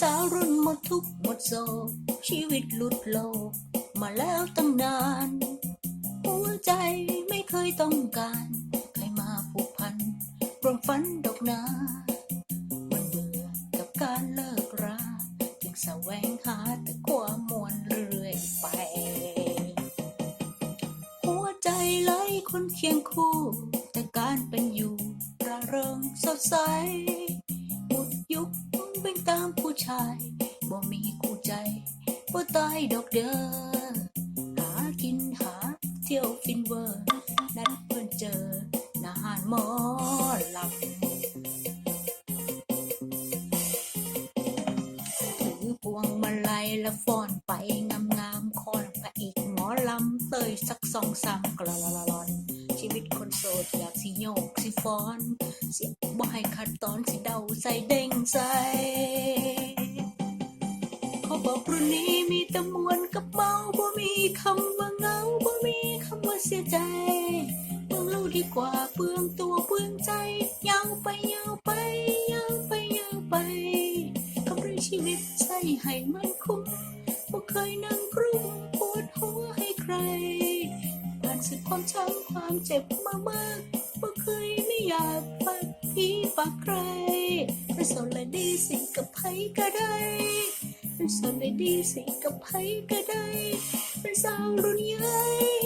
สาวรุ่นหมดทุกหมดโศกชีวิตหลุดโลก มาแล้วตั้งนาน หัวใจไม่เคยต้องการ ใครมาผูกพันรวมฝันดอกนา มันเบื่อกับการเลิกราจึงแสวงหาแต่ความมวลเรื่อยไป หัวใจไร้คนเคียงคู่ แต่การเป็นอยู่ระเริงสดใส ผู้ชายบ่มีคู่ใจบ่ตายดอกเด้อหากินหาเที่ยวฟินเวอร์นัดเพื่อนเจอหนาหารหมอลำถือพวงมาลัยและฟ้อนไปงามงามๆคอนพระเอกหมอลำเตยสักสองสามกละละละลอนชีวิตคนโสดอยากสิโยกสิฟ้อน เสียบ่ให้ขัดตอนสิเดาใส่เด้งใส่ ขอบอกรุ่นนี้มีแต่มวนกับเมาบ่มีคำว่าเงาบ่มีคำว่าเสียใจเปลืองเล่าดีกว่าเปลืองตัวเปลืองใจยาวไปยาวไปยาวไปยาวไปกำไรชีวิตใส่ให้มันคุ้มบ่เคยนั่งกลุ้มปวดหัวให้ใครผ่านสึกความช้ำความเจ็บมามากบ่เคยไม่อยากฝากพี่ฝากใครเป็นโสดเลยดีสิกับไผก็ได้ เป็นโสดเลยดีสิกับไผก็ได้ เป็นสาวรุ่นใหญ่